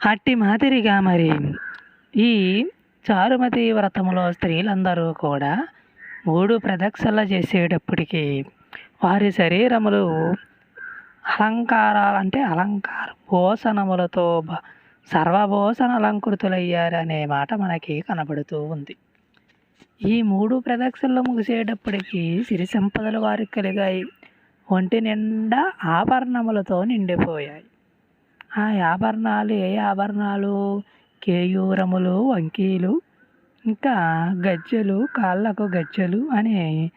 అట్టి మాదిరిగా మరి ఈ చారుమతి వ్రతంలో స్త్రీలందరూ కూడా మూడు ప్రదక్షిణలు చేసేటప్పటికి వారి శరీరములు అలంకారాలు అంటే అలంకార భోసనములతో సర్వభోసన అలంకృతులయ్యారనే అలంకృతులయ్యారు అనే మాట మనకి కనబడుతూ ఉంది. ఈ మూడు ప్రదక్షిణలు ముగిసేటప్పటికీ సిరి సంపదలు వారికి కలిగాయి. ఒంటి నిండా ఆభరణములతో నిండిపోయాయి. ఆ ఆభరణాలు ఏ ఆభరణాలు కేయూరములు వంకీలు ఇంకా గజ్జెలు కాళ్ళకు గజ్జెలు అనే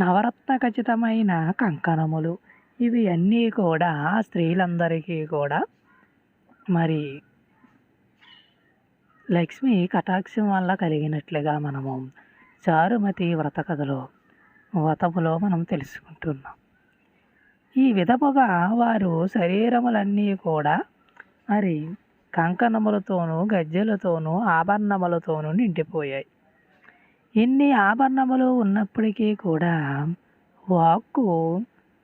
నవరత్న ఖచ్చితమైన కంకణములు. ఇవి అన్నీ కూడా స్త్రీలందరికీ కూడా. మరి లక్ష్మి కటాక్షం వల్ల కలిగినట్లుగా మనము చారుమతి వ్రత కథలో వ్రతములో మనం తెలుసుకుంటున్నాం. ఈ విధముగా వారు శరీరములన్నీ కూడా మరి కంకణములతోనూ గజ్జెలతోనూ ఆభరణములతోనూ నిండిపోయాయి. ఇన్ని ఆభరణములు ఉన్నప్పటికీ కూడా వాక్కు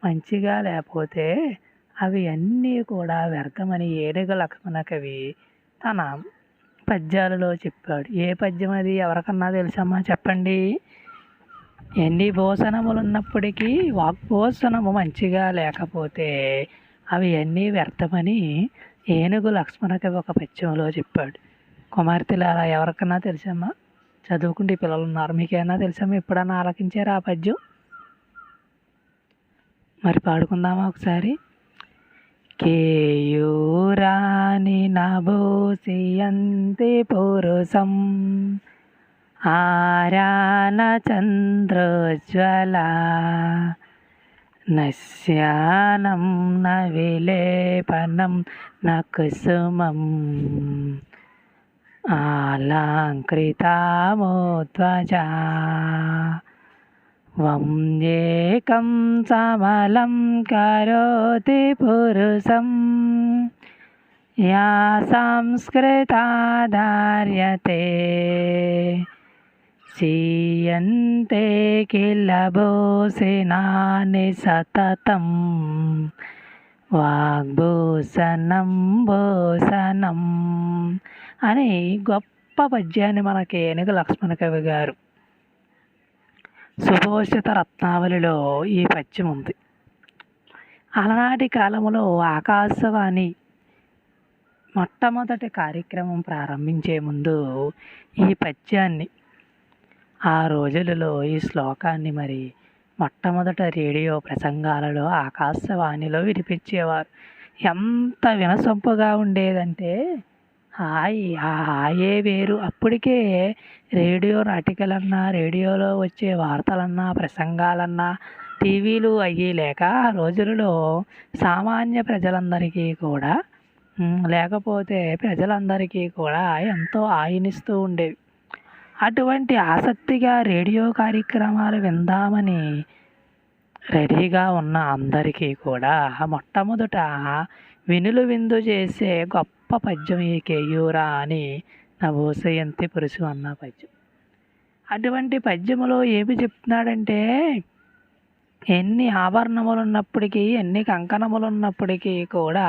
మంచిగా లేకపోతే అవి అన్నీ కూడా వ్యర్థమని ఏడుగ లక్ష్మణ కవి తన పద్యాలలో చెప్పాడు. ఏ పద్యం అది? ఎవరికన్నా తెలుసమ్మా చెప్పండి. ఎన్ని భోషణములు ఉన్నప్పటికీ వాగ్భోజనము మంచిగా లేకపోతే అవి అన్నీ వ్యర్థమని ఏనుగు లక్ష్మణకి ఒక పద్యంలో చెప్పాడు. కుమార్తెలు అలా ఎవరికన్నా తెలుసమ్మా? చదువుకుంటే పిల్లలు ఉన్నారు. మీకేమన్నా తెలుసమ్మా? ఎప్పుడన్నా ఆలకించారా ఆ పద్యం? మరి పాడుకుందామా ఒకసారి? కేయూరాని నభూసియంతి పురుషం. ఆరాన చంద్రోజ్వల. నశ్యానం న విలేపనం న కుసుమం ఆలాంకృతామోధ్వజా వంయేకం సమలం కరోతి పురుషం యా సంస్కృతాధార్యతే చీయంతే కిల భూషణాని సతతం వాగ్భూషణం భూషణం అని గొప్ప పద్యాన్ని మనకి ఏనుగు లక్ష్మణ కవి గారు సుభోషిత రత్నావళిలో ఈ పద్యం ఉంది. అలనాటి కాలంలో ఆకాశవాణి మొట్టమొదటి కార్యక్రమం ప్రారంభించే ముందు ఈ పద్యాన్ని ఆ రోజులలో ఈ శ్లోకాన్ని మరి మొట్టమొదట రేడియో ప్రసంగాలలో ఆకాశవాణిలో వినిపించేవారు. ఎంత వినసొంపుగా ఉండేదంటే హాయి ఆ హాయే వేరు. అప్పటికే రేడియో నాటికలన్నా రేడియోలో వచ్చే వార్తలన్నా ప్రసంగాలన్నా టీవీలు అయ్యి లేక ఆ రోజులలో సామాన్య ప్రజలందరికీ కూడా లేకపోతే ప్రజలందరికీ కూడా ఎంతో ఆయనిస్తూ ఉండేవి. అటువంటి ఆసక్తిగా రేడియో కార్యక్రమాలు విందామని రెడీగా ఉన్న అందరికీ కూడా మొట్టమొదట వినులు విందు చేసే గొప్ప పద్యం ఈ కేయూరా అని నభూసయంతి పురుషు అన్న పద్యం. అటువంటి పద్యములో ఏమి చెప్తున్నాడంటే ఎన్ని ఆభరణములు ఉన్నప్పటికీ ఎన్ని కంకణములు ఉన్నప్పటికీ కూడా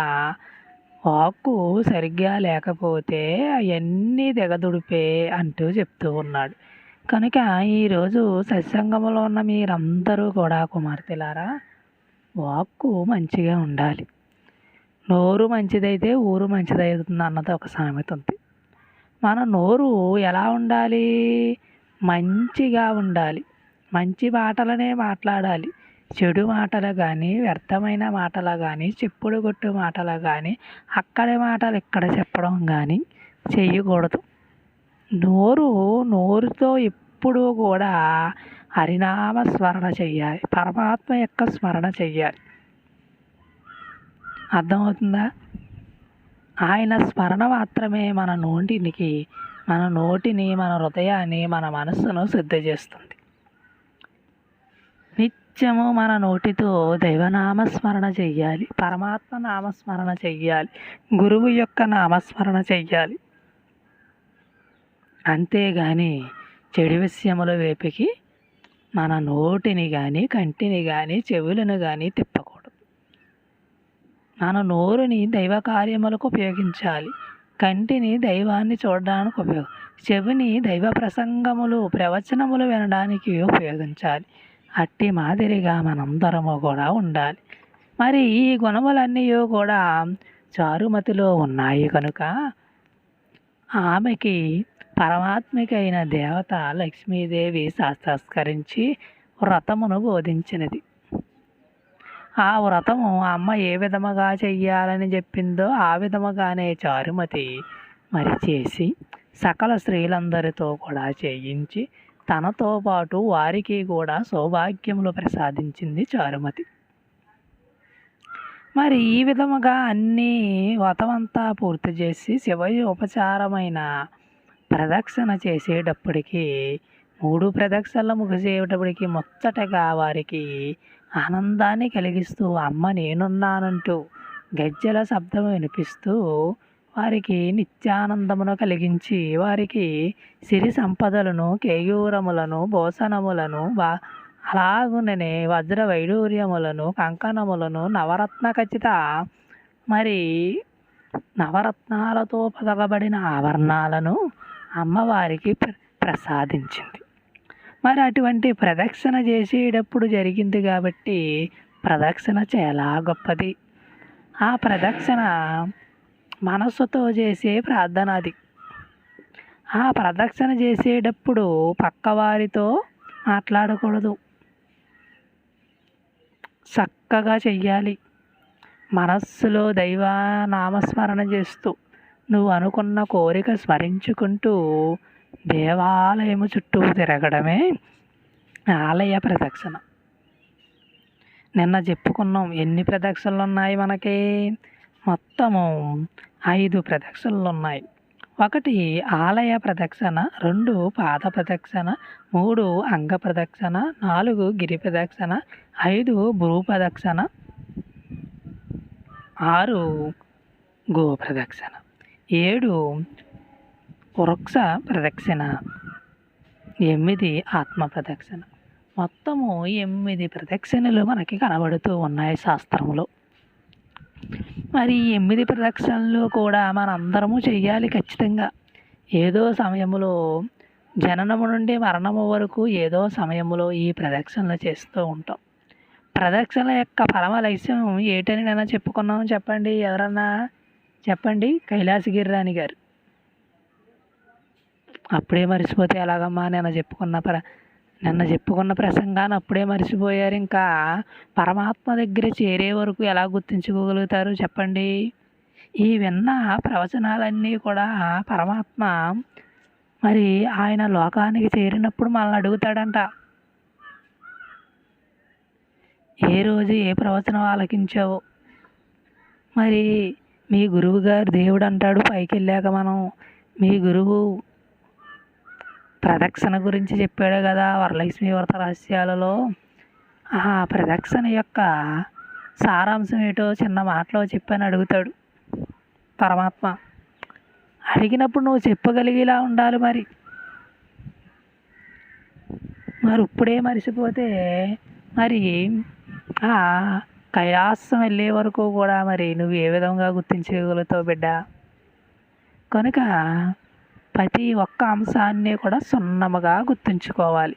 వాక్కు సరిగ్గా లేకపోతే అవన్నీ దిగదుడిపే అంటూ చెప్తూ ఉన్నాడు. కనుక ఈరోజు సత్సంగంలో ఉన్న మీరందరూ కూడా కుమార్తెలారా వాక్కు మంచిగా ఉండాలి. నోరు మంచిదైతే ఊరు మంచిదవుతుంది అన్నది ఒక సామెత ఉంది. మన నోరు ఎలా ఉండాలి? మంచిగా ఉండాలి. మంచి మాటలనే మాట్లాడాలి. చెడు మాటలు కానీ వ్యర్థమైన మాటలు కానీ చెప్పుడు గుట్టు మాటలు కానీ అక్కడి మాటలు ఇక్కడ చెప్పడం కానీ చెయ్యకూడదు నోరు నోరుతో ఎప్పుడూ కూడా హరినామ స్మరణ చెయ్యాలి. పరమాత్మ యొక్క స్మరణ చెయ్యాలి. అర్థమవుతుందా? ఆయన స్మరణ మాత్రమే మన నోటినికి మన నోటిని మన హృదయాన్ని మన మనస్సును శుద్ధి చేస్తుంది. నిత్యము మన నోటితో దైవనామస్మరణ చెయ్యాలి. పరమాత్మ నామస్మరణ చెయ్యాలి. గురువు యొక్క నామస్మరణ చెయ్యాలి. అంతేగాని చెడు విషయముల వేపికి మన నోటిని కానీ కంటిని కానీ చెవులను కానీ తిప్పకూడదు. మన నోరుని దైవ కార్యములకు ఉపయోగించాలి. కంటిని దైవాన్ని చూడడానికి ఉపయోగం చెవిని దైవ ప్రసంగములు ప్రవచనములు వినడానికి ఉపయోగించాలి. అట్టి మాదిరిగా మనందరము కూడా ఉండాలి. మరి ఈ గుణములన్నీ కూడా చారుమతిలో ఉన్నాయి కనుక ఆమెకి పరమాత్మికైన దేవత లక్ష్మీదేవి శాస్త్రస్కరించి వ్రతమును బోధించినది. ఆ వ్రతము అమ్మ ఏ విధముగా చెయ్యాలని చెప్పిందో ఆ విధముగానే చారుమతి మరి చేసి సకల స్త్రీలందరితో కూడా చేయించి తనతో పాటు వారికి కూడా సౌభాగ్యములు ప్రసాదించింది చారుమతి. మరి ఈ విధముగా అన్నీ వ్రతమంతా పూర్తి చేసి శివ ఉపచారమైన ప్రదక్షిణ చేసేటప్పటికి మూడు ప్రదక్షిణలు ముగిసేటప్పటికి ముచ్చటగా వారికి ఆనందాన్ని కలిగిస్తూ అమ్మ నేనున్నానంటూ గజ్జల శబ్దం వినిపిస్తూ వారికి నిత్యానందమును కలిగించి వారికి సిరి సంపదలను కేయూరములను భోసనములను బా అలాగుననే వజ్ర వైడూర్యములను కంకణములను నవరత్న ఖచ్చిత. మరి నవరత్నాలతో పదగబడిన ఆభరణాలను అమ్మవారికి ప్ర ప్రసాదించింది. మరి అటువంటి ప్రదక్షిణ చేసేటప్పుడు జరిగింది కాబట్టి ప్రదక్షిణ చాలా గొప్పది. ఆ ప్రదక్షిణ మనస్సుతో చేసే ప్రార్థన అది. ఆ ప్రదక్షిణ చేసేటప్పుడు పక్కవారితో మాట్లాడకూడదు. చక్కగా చెయ్యాలి. మనస్సులో దైవ నామస్మరణ చేస్తూ నువ్వు అనుకున్న కోరిక స్మరించుకుంటూ దేవాలయము చుట్టూ తిరగడమే ఆలయ ప్రదక్షిణ. నిన్న చెప్పుకున్నాం ఎన్ని ప్రదక్షిణలు ఉన్నాయి మనకి? మొత్తము ఐదు ప్రదక్షిణలు ఉన్నాయి ఒకటి ఆలయ ప్రదక్షిణ రెండు పాద ప్రదక్షిణ మూడు అంగ ప్రదక్షిణ నాలుగు గిరి ప్రదక్షిణ ఐదు భూ ప్రదక్షిణ ఆరు గో ప్రదక్షిణ ఏడు వృక్ష ప్రదక్షిణ ఎనిమిది ఆత్మ ప్రదక్షిణ. మొత్తము ఎనిమిది ప్రదక్షిణలు మనకి కనబడుతూ ఉన్నాయి శాస్త్రములో. మరి ఈ ఎనిమిది ప్రదక్షిణలు కూడా మనందరము చెయ్యాలి ఖచ్చితంగా. ఏదో సమయంలో జననము నుండి మరణము వరకు ఏదో సమయంలో ఈ ప్రదక్షిణలు చేస్తూ ఉంటాం. ప్రదక్షిణల యొక్క పరమ లక్ష్యం ఏటని నేను చెప్పుకున్నాం చెప్పండి ఎవరన్నా? చెప్పండి కైలాసగిరిరాణి గారు. అప్పుడే మర్చిపోతే ఎలాగమ్మా నేను చెప్పుకున్న ప్ర నిన్న చెప్పుకున్న ప్రసంగాన్ని అప్పుడే మర్చిపోయారు. ఇంకా పరమాత్మ దగ్గర చేరే వరకు ఎలా గుర్తించుకోగలుగుతారు చెప్పండి? ఈ విన్న ప్రవచనాలన్నీ కూడా పరమాత్మ మరి ఆయన లోకానికి చేరినప్పుడు మనల్ని అడుగుతాడంట. ఏ రోజు ఏ ప్రవచనం ఆలకించావో? మరి మీ గురువు గారు దేవుడు అంటాడు పైకి వెళ్ళాక మనం మీ గురువు ప్రదక్షిణ గురించి చెప్పాడు కదా వరలక్ష్మి వ్రత రహస్యాలలో. ఆ ప్రదక్షిణ యొక్క సారాంశం ఏటో చిన్న మాటలో చెప్పని అడుగుతాడు పరమాత్మ. అడిగినప్పుడు నువ్వు చెప్పగలిగేలా ఉండాలి మరి. మరి ఇప్పుడే మర్చిపోతే మరి ఆ కైలాసం వెళ్ళే వరకు కూడా మరి నువ్వు ఏ విధంగా గుర్తించగలుగుతావు బిడ్డ? కనుక ప్రతి ఒక్క అంశాన్ని కూడా సున్నముగా గుర్తుంచుకోవాలి.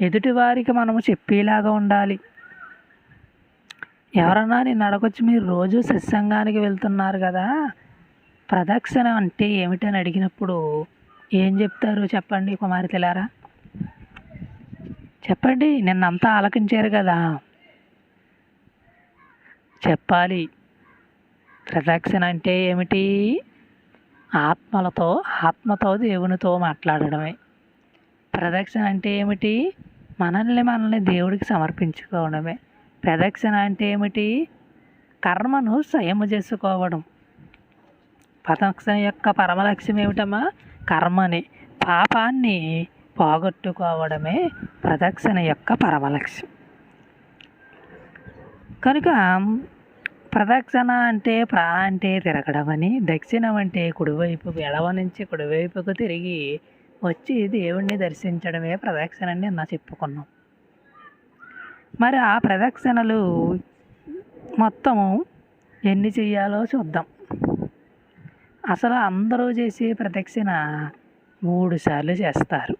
ఎదుటివారికి మనము చెప్పేలాగా ఉండాలి. ఎవరన్నా నేను అడగొచ్చి మీరు రోజు సత్సంగానికి వెళ్తున్నారు కదా ప్రదక్షిణ అంటే ఏమిటని అడిగినప్పుడు ఏం చెప్తారు చెప్పండి కుమారి తెలారా? చెప్పండి నిన్నంతా ఆలకించారు కదా. చెప్పాలి. ప్రదక్షిణ అంటే ఏమిటి? ఆత్మలతో ఆత్మతో దేవునితో మాట్లాడడమే. ప్రదక్షిణ అంటే ఏమిటి? మనల్ని మనల్ని దేవుడికి సమర్పించుకోవడమే. ప్రదక్షిణ అంటే ఏమిటి? కర్మను స్వయం చేసుకోవడం. ప్రదక్షిణ యొక్క పరమ లక్ష్యం ఏమిటమ్మా? కర్మని పాపాన్ని పోగొట్టుకోవడమే ప్రదక్షిణ యొక్క పరమ లక్ష్యం కనుక ప్రదక్షిణ అంటే ప్రా అంటే తిరగడం అని దక్షిణం అంటే కుడివైపు ఎడవ నుంచి కుడివైపుకు తిరిగి వచ్చి దేవుణ్ణి దర్శించడమే ప్రదక్షిణ అని నా చెప్పుకున్నాం. మరి ఆ ప్రదక్షిణలు మొత్తము ఎన్ని చెయ్యాలో చూద్దాం. అసలు అందరూ చేసే ప్రదక్షిణ మూడు సార్లు చేస్తారు.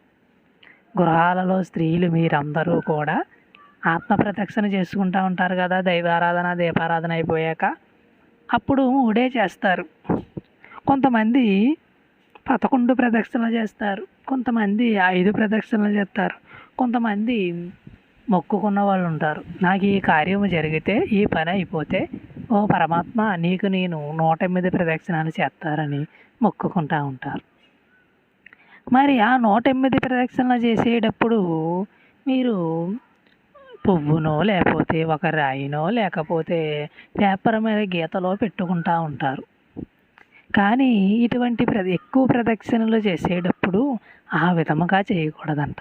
గృహాలలో స్త్రీలు మీరందరూ కూడా ఆత్మ ప్రదక్షిణ చేసుకుంటూ ఉంటారు కదా దైవారాధన దీపారాధన అయిపోయాక అప్పుడు మూడే చేస్తారు. కొంతమంది పదకొండు ప్రదక్షిణలు చేస్తారు కొంతమంది ఐదు ప్రదక్షిణలు చేస్తారు కొంతమంది మొక్కుకున్న వాళ్ళు ఉంటారు. నాకు ఈ కార్యం జరిగితే ఈ పని అయిపోతే ఓ పరమాత్మ నీకు నేను నూట ఎనిమిది ప్రదక్షిణాలు చేస్తారని మొక్కుకుంటూ ఉంటారు. మరి ఆ నూట ఎనిమిది ప్రదక్షిణలు చేసేటప్పుడు మీరు పువ్వునో లేకపోతే ఒక రాయినో లేకపోతే పేపర్ మీద గీతలో పెట్టుకుంటూ ఉంటారు. కానీ ఇటువంటి ప్ర ఎక్కువ ప్రదక్షిణలు చేసేటప్పుడు ఆ విధముగా చేయకూడదంట.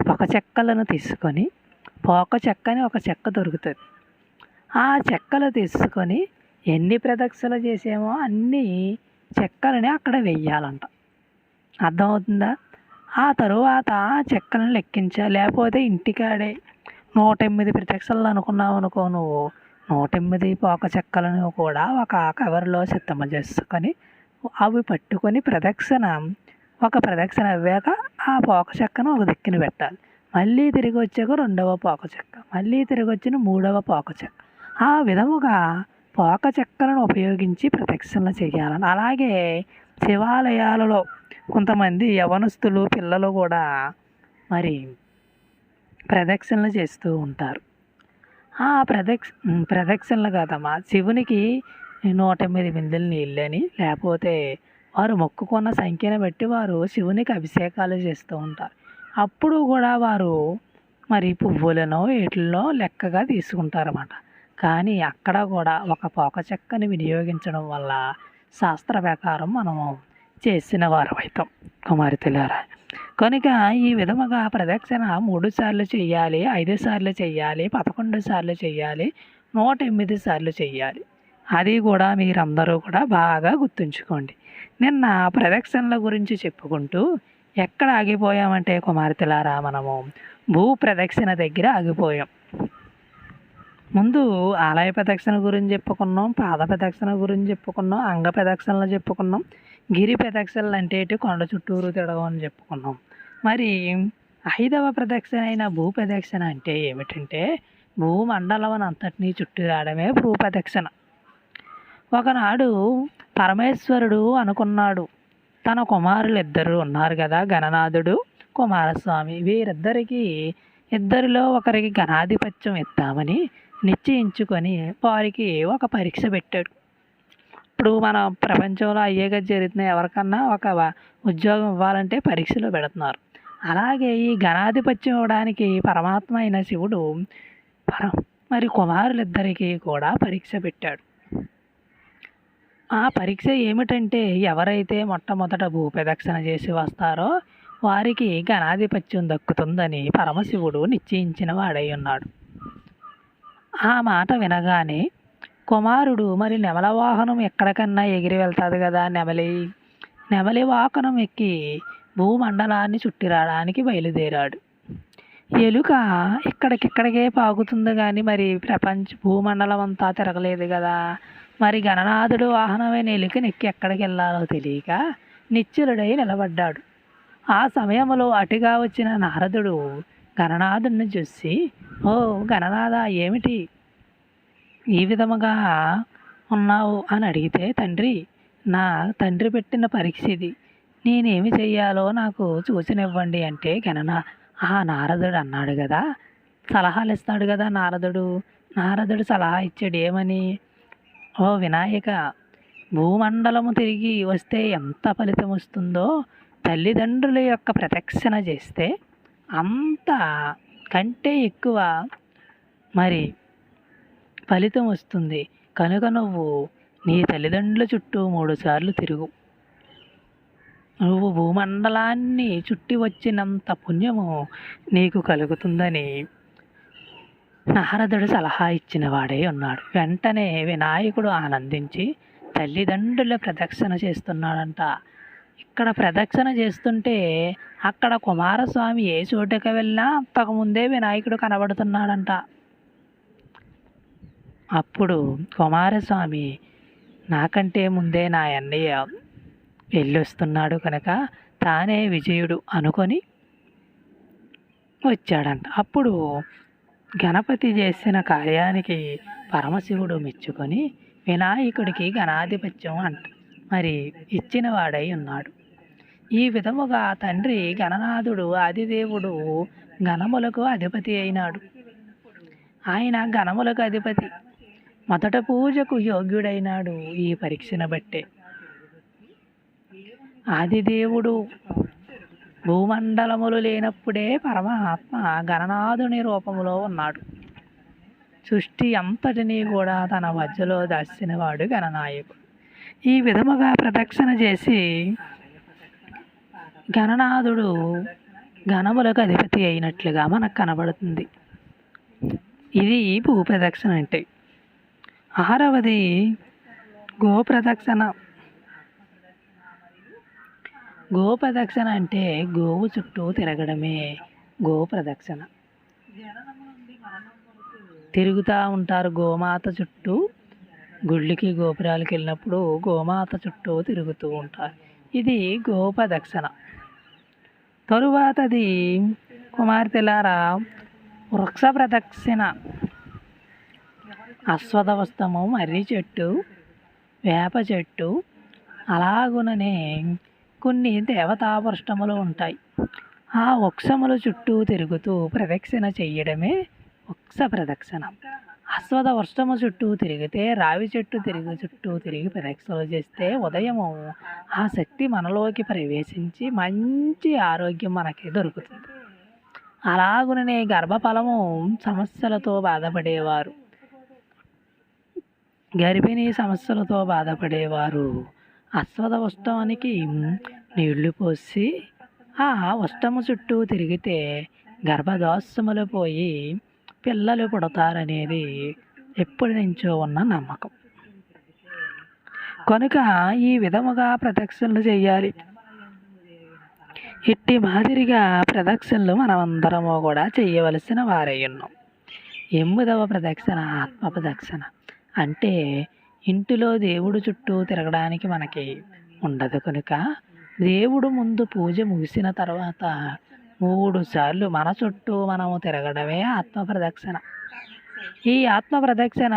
ఒక చెక్కలను తీసుకొని పోక చెక్క అని ఒక చెక్క దొరుకుతుంది. ఆ చెక్కలు తీసుకొని ఎన్ని ప్రదక్షిణలు చేసామో అన్ని చెక్కలని అక్కడ వెయ్యాలంట. అర్థమవుతుందా? ఆ తరువాత ఆ చెక్కలను లెక్కించాలి లేకపోతే ఇంటికాడే నూట ఎనిమిది ప్రత్యక్షలు అనుకున్నావు అనుకో నువ్వు నూట ఎనిమిది పోక చెక్కలను కూడా ఒక కవర్లో సిద్ధమ చేసుకొని అవి పట్టుకొని ప్రదక్షిణ ఒక ప్రదక్షిణ అవ్వాక ఆ పోక చెక్కను ఒక దిక్కున పెట్టాలి. మళ్ళీ తిరిగి వచ్చాక రెండవ పోక చెక్క మళ్ళీ తిరిగి వచ్చిన మూడవ పోక చెక్క. ఆ విధముగా పోక చెక్కలను ఉపయోగించి ప్రదక్షిణలు చేయాలని. అలాగే శివాలయాలలో కొంతమంది యవనస్తులు పిల్లలు కూడా మరి ప్రదక్షిణలు చేస్తూ ఉంటారు. ఆ ప్రదక్ష ప్రదక్షిణలు కాదమ్మా శివునికి నూట ఎనిమిది బిందెలు నీళ్ళని లేకపోతే వారు మొక్కుకున్న సంఖ్యను బట్టి వారు శివునికి అభిషేకాలు చేస్తూ ఉంటారు. అప్పుడు కూడా వారు మరి పువ్వులను వీటిల్లో లెక్కగా తీసుకుంటారన్నమాట. కానీ అక్కడ కూడా ఒక పోక చెక్కని వినియోగించడం వల్ల శాస్త్ర ప్రకారం మనము చేసిన వారు అవుతాం కుమారితులారా కనుక ఈ విధముగా ప్రదక్షిణ మూడు సార్లు చేయాలి ఐదు సార్లు చేయాలి పదకొండు సార్లు చేయాలి నూట ఎనిమిది సార్లు చేయాలి. అది కూడా మీరందరూ కూడా బాగా గుర్తుంచుకోండి. నిన్న ప్రదక్షిణల గురించి చెప్పుకుంటూ ఎక్కడ ఆగిపోయామంటే కుమార్తెలారా మనము? భూ ప్రదక్షిణ దగ్గర ఆగిపోయాం. ముందు ఆలయ ప్రదక్షిణ గురించి చెప్పుకున్నాం పాద ప్రదక్షిణ గురించి చెప్పుకున్నాం అంగ ప్రదక్షిణలు చెప్పుకున్నాం. గిరి ప్రదక్షిణలు అంటే కొండ చుట్టూరు తిరగడం అని చెప్పుకున్నాం. మరి ఐదవ ప్రదక్షిణ అయిన భూ ప్రదక్షిణ అంటే ఏమిటంటే భూమండలం అంతటినీ చుట్టూ రావడమే భూ ప్రదక్షిణ. ఒకనాడు పరమేశ్వరుడు అనుకున్నాడు. తన కుమారులు ఇద్దరు ఉన్నారు కదా గణనాథుడు కుమారస్వామి. వీరిద్దరికీ ఇద్దరిలో ఒకరికి గణాధిపత్యం ఇద్దామని నిశ్చయించుకొని వారికి ఒక పరీక్ష పెట్టాడు. ఇప్పుడు మన ప్రపంచంలో అయ్యేగా జరుగుతున్నాయి ఎవరికన్నా ఒక ఉద్యోగం ఇవ్వాలంటే పరీక్షలు పెడుతున్నారు. అలాగే ఈ ఘనాధిపత్యం ఇవ్వడానికి పరమాత్మ అయిన శివుడు పర మరి కుమారులిద్దరికీ కూడా పరీక్ష పెట్టాడు. ఆ పరీక్ష ఏమిటంటే ఎవరైతే మొట్టమొదట భూప్రదక్షిణ చేసి వస్తారో వారికి ఘనాధిపత్యం దక్కుతుందని పరమశివుడు నిశ్చయించిన వాడై ఉన్నాడు. ఆ మాట వినగానే కుమారుడు మరి నెమల వాహనం ఎక్కడికన్నా ఎగిరి వెళ్తుంది కదా నెమలి. నెమలి వాహనం ఎక్కి భూమండలాన్ని చుట్టి రావడానికి బయలుదేరాడు. ఎలుక ఇక్కడికిక్కడికే పాకుతుంది కానీ మరి ప్రపంచ భూమండలం అంతా తిరగలేదు కదా. మరి గణనాథుడు వాహనమైన ఎలుకని ఎక్కి ఎక్కడికి వెళ్ళాలో తెలియక నిశ్చలుడై నిలబడ్డాడు. ఆ సమయంలో అటుగా వచ్చిన నారదుడు గణనాథుడిని చూసి ఓ గణనాథ ఏమిటి? ఈ విధముగా ఉన్నావు అని అడిగితే తండ్రి నా తండ్రి పెట్టిన పరీక్ష ఇది నేనేమి చెయ్యాలో నాకు సూచన ఇవ్వండి అంటే గణన ఆ నారదుడు అన్నాడు కదా. సలహాలు ఇస్తాడు కదా నారదుడు. నారదుడు సలహా ఇచ్చాడు ఏమని? ఓ వినాయక భూమండలము తిరిగి వస్తే ఎంత ఫలితం వస్తుందో తల్లిదండ్రుల యొక్క ప్రదక్షిణ చేస్తే అంత కంటే ఎక్కువ. మరి ఫలితం వస్తుంది. కనుక నువ్వు నీ తల్లిదండ్రుల చుట్టూ మూడు సార్లు తిరుగు. నువ్వు భూమండలాన్ని చుట్టి వచ్చినంత పుణ్యము నీకు కలుగుతుందని నారదుడు సలహా ఇచ్చిన వాడే ఉన్నాడు. వెంటనే వినాయకుడు ఆనందించి తల్లిదండ్రుల ప్రదక్షిణ చేస్తున్నాడంట. ఇక్కడ ప్రదక్షిణ చేస్తుంటే అక్కడ కుమారస్వామి ఏ చోటుకి వెళ్ళినా అంతకుముందే వినాయకుడు కనబడుతున్నాడంట. అప్పుడు కుమారస్వామి నాకంటే ముందే నా అన్నయ్య వెళ్ళొస్తున్నాడు కనుక తానే విజయుడు అనుకొని వచ్చాడంట. అప్పుడు గణపతి చేసిన కార్యానికి పరమశివుడు మెచ్చుకొని వినాయకుడికి గణాధిపత్యం అంట. మరి ఇచ్చిన వాడై ఉన్నాడు. ఈ విధముగా తండ్రి గణనాథుడు ఆదిదేవుడు గణములకు అధిపతి అయినాడు. ఆయన గణములకు అధిపతి. మొదట పూజకు యోగ్యుడైనాడు ఈ పరీక్షను బట్టే. ఆదిదేవుడు భూమండలములు లేనప్పుడే పరమాత్మ గణనాథుని రూపములో ఉన్నాడు. సృష్టి అంతటినీ కూడా తన మధ్యలో దాచినవాడు గణనాయకుడు. ఈ విధముగా ప్రదక్షిణ చేసి గణనాథుడు గణములకు అధిపతి అయినట్లుగా మనకు కనబడుతుంది. ఇది భూప్రదక్షిణ అంటే. ఆరవది గోప్రదక్షిణ. గోప్రదక్షిణ అంటే గోవు చుట్టూ తిరగడమే గో ప్రదక్షిణ తిరుగుతూ ఉంటారు గోమాత చుట్టూ. గుళ్ళకి గోపురాలకి వెళ్ళినప్పుడు గోమాత చుట్టూ తిరుగుతూ ఉంటారు. ఇది గోపదక్షిణ. తరువాతది కుమార్తెలారా వృక్ష ప్రదక్షిణ అశ్వథవస్తము మర్రి చెట్టు వేప చెట్టు అలాగుననే కొన్ని దేవతావృష్టములు ఉంటాయి. ఆ వృక్షముల చుట్టూ తిరుగుతూ ప్రదక్షిణ చెయ్యడమే వృక్ష ప్రదక్షిణ. అశ్వథ వృష్టము చుట్టూ తిరిగితే రావి చెట్టు తిరిగి చుట్టూ తిరిగి ప్రదక్షిణలు చేస్తే ఉదయము ఆ శక్తి మనలోకి ప్రవేశించి మంచి ఆరోగ్యం మనకి దొరుకుతుంది. అలాగుననే గర్భఫలము సమస్యలతో బాధపడేవారు. గర్భిణీ సమస్యలతో బాధపడేవారు. అశ్వథ ఉష్టవానికి నీళ్ళు పోసి ఆ ఉష్టము చుట్టూ తిరిగితే గర్భదోషములు పోయి పిల్లలు పుడతారనేది ఎప్పటి నుంచో ఉన్న నమ్మకం. కనుక ఈ విధముగా ప్రదక్షిణలు చేయాలి. ఇట్టి మాదిరిగా ప్రదక్షిణలు మనమందరము కూడా చేయవలసిన వారై ఉన్నాం. ఎనిమిదవ ప్రదక్షిణ ఆత్మ ప్రదక్షిణ. అంటే ఇంటిలో దేవుడు చుట్టూ తిరగడానికి మనకి ఉండదు కనుక దేవుడు ముందు పూజ ముగిసిన తర్వాత మూడు సార్లు మన చుట్టూ మనము తిరగడమే ఆత్మ ప్రదక్షిణ ఈ ఆత్మ ప్రదక్షిణ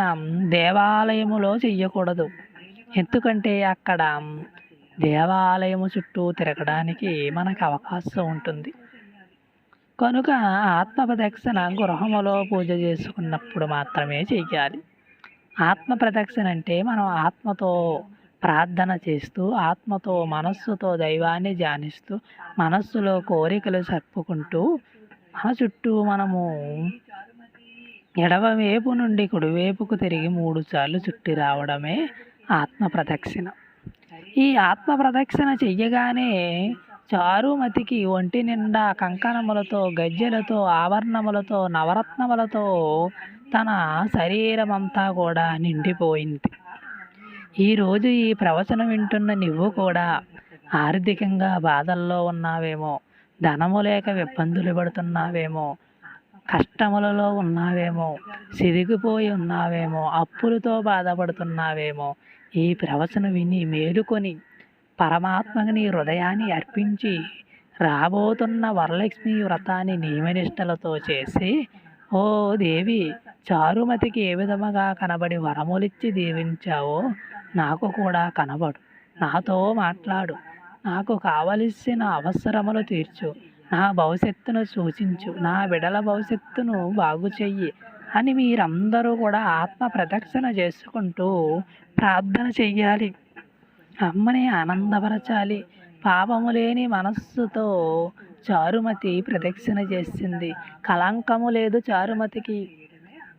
దేవాలయములో చెయ్యకూడదు. ఎందుకంటే అక్కడ దేవాలయము చుట్టూ తిరగడానికి మనకు అవకాశం ఉంటుంది. కనుక ఆత్మ ప్రదక్షిణ గృహములో పూజ చేసుకున్నప్పుడు మాత్రమే చెయ్యాలి. ఆత్మ ప్రదక్షిణ అంటే మనం ఆత్మతో ప్రార్థన చేస్తూ ఆత్మతో మనస్సుతో దైవాన్ని ధ్యానిస్తూ మనస్సులో కోరికలు చెప్పుకుంటూ మన చుట్టూ మనము ఎడమవైపు నుండి కుడివైపుకు తిరిగి మూడు సార్లు చుట్టి రావడమే ఆత్మ ప్రదక్షిణ. ఈ ఆత్మ ప్రదక్షిణ చెయ్యగానే చారుమతికి ఒంటి నిండా కంకణములతో గజ్జెలతో ఆభరణములతో నవరత్నములతో తన శరీరం అంతా కూడా నిండిపోయింది. ఈరోజు ఈ ప్రవచనం వింటున్న నువ్వు కూడా ఆర్థికంగా బాధల్లో ఉన్నావేమో ధనము లేక ఇబ్బందులు పడుతున్నావేమో కష్టములలో ఉన్నావేమో సిరిగిపోయి ఉన్నావేమో అప్పులతో బాధపడుతున్నావేమో ఈ ప్రవచన విని మేలుకొని పరమాత్మకి నీ హృదయాన్ని అర్పించి రాబోతున్న వరలక్ష్మి వ్రతాన్ని నియమనిష్టలతో చేసి ఓ దేవి చారుమతికి ఏ విధముగా కనబడి వరములిచ్చి దీవించావో నాకు కూడా కనబడు. నాతో మాట్లాడు. నాకు కావలసిన అవసరములు తీర్చు. నా భవిష్యత్తును సూచించు. నా బిడల భవిష్యత్తును బాగు చెయ్యి అని మీరందరూ కూడా ఆత్మ ప్రదక్షిణ చేసుకుంటూ ప్రార్థన చెయ్యాలి. అమ్మని ఆనందపరచాలి. పాపము లేని మనస్సుతో చారుమతి ప్రదక్షిణ చేసింది. కలంకము లేదు చారుమతికి.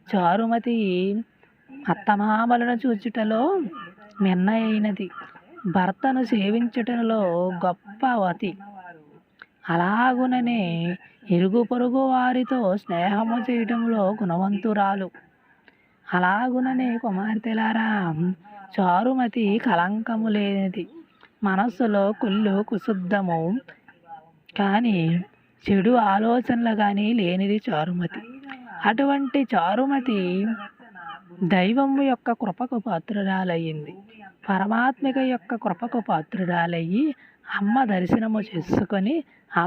చారుమతి అత్తమామలను చూచుటలో మిన్న భర్తను సేవించుటలో గొప్పవతి అలాగుననే ఇరుగు పొరుగు వారితో స్నేహము చేయటంలో గుణవంతురాలు. అలాగుననే కుమార్తెలారా చారుమతి కలంకము లేనిది. మనస్సులో కుళ్ళు కుశుద్ధము. కానీ చెడు ఆలోచనలు కానీ లేనిది చారుమతి. అటువంటి చారుమతి దైవం యొక్క కృపకు పాత్రురాలయ్యింది. పరమాత్మిక యొక్క కృపకు పాత్రురాలయ్యి అమ్మ దర్శనము చేసుకొని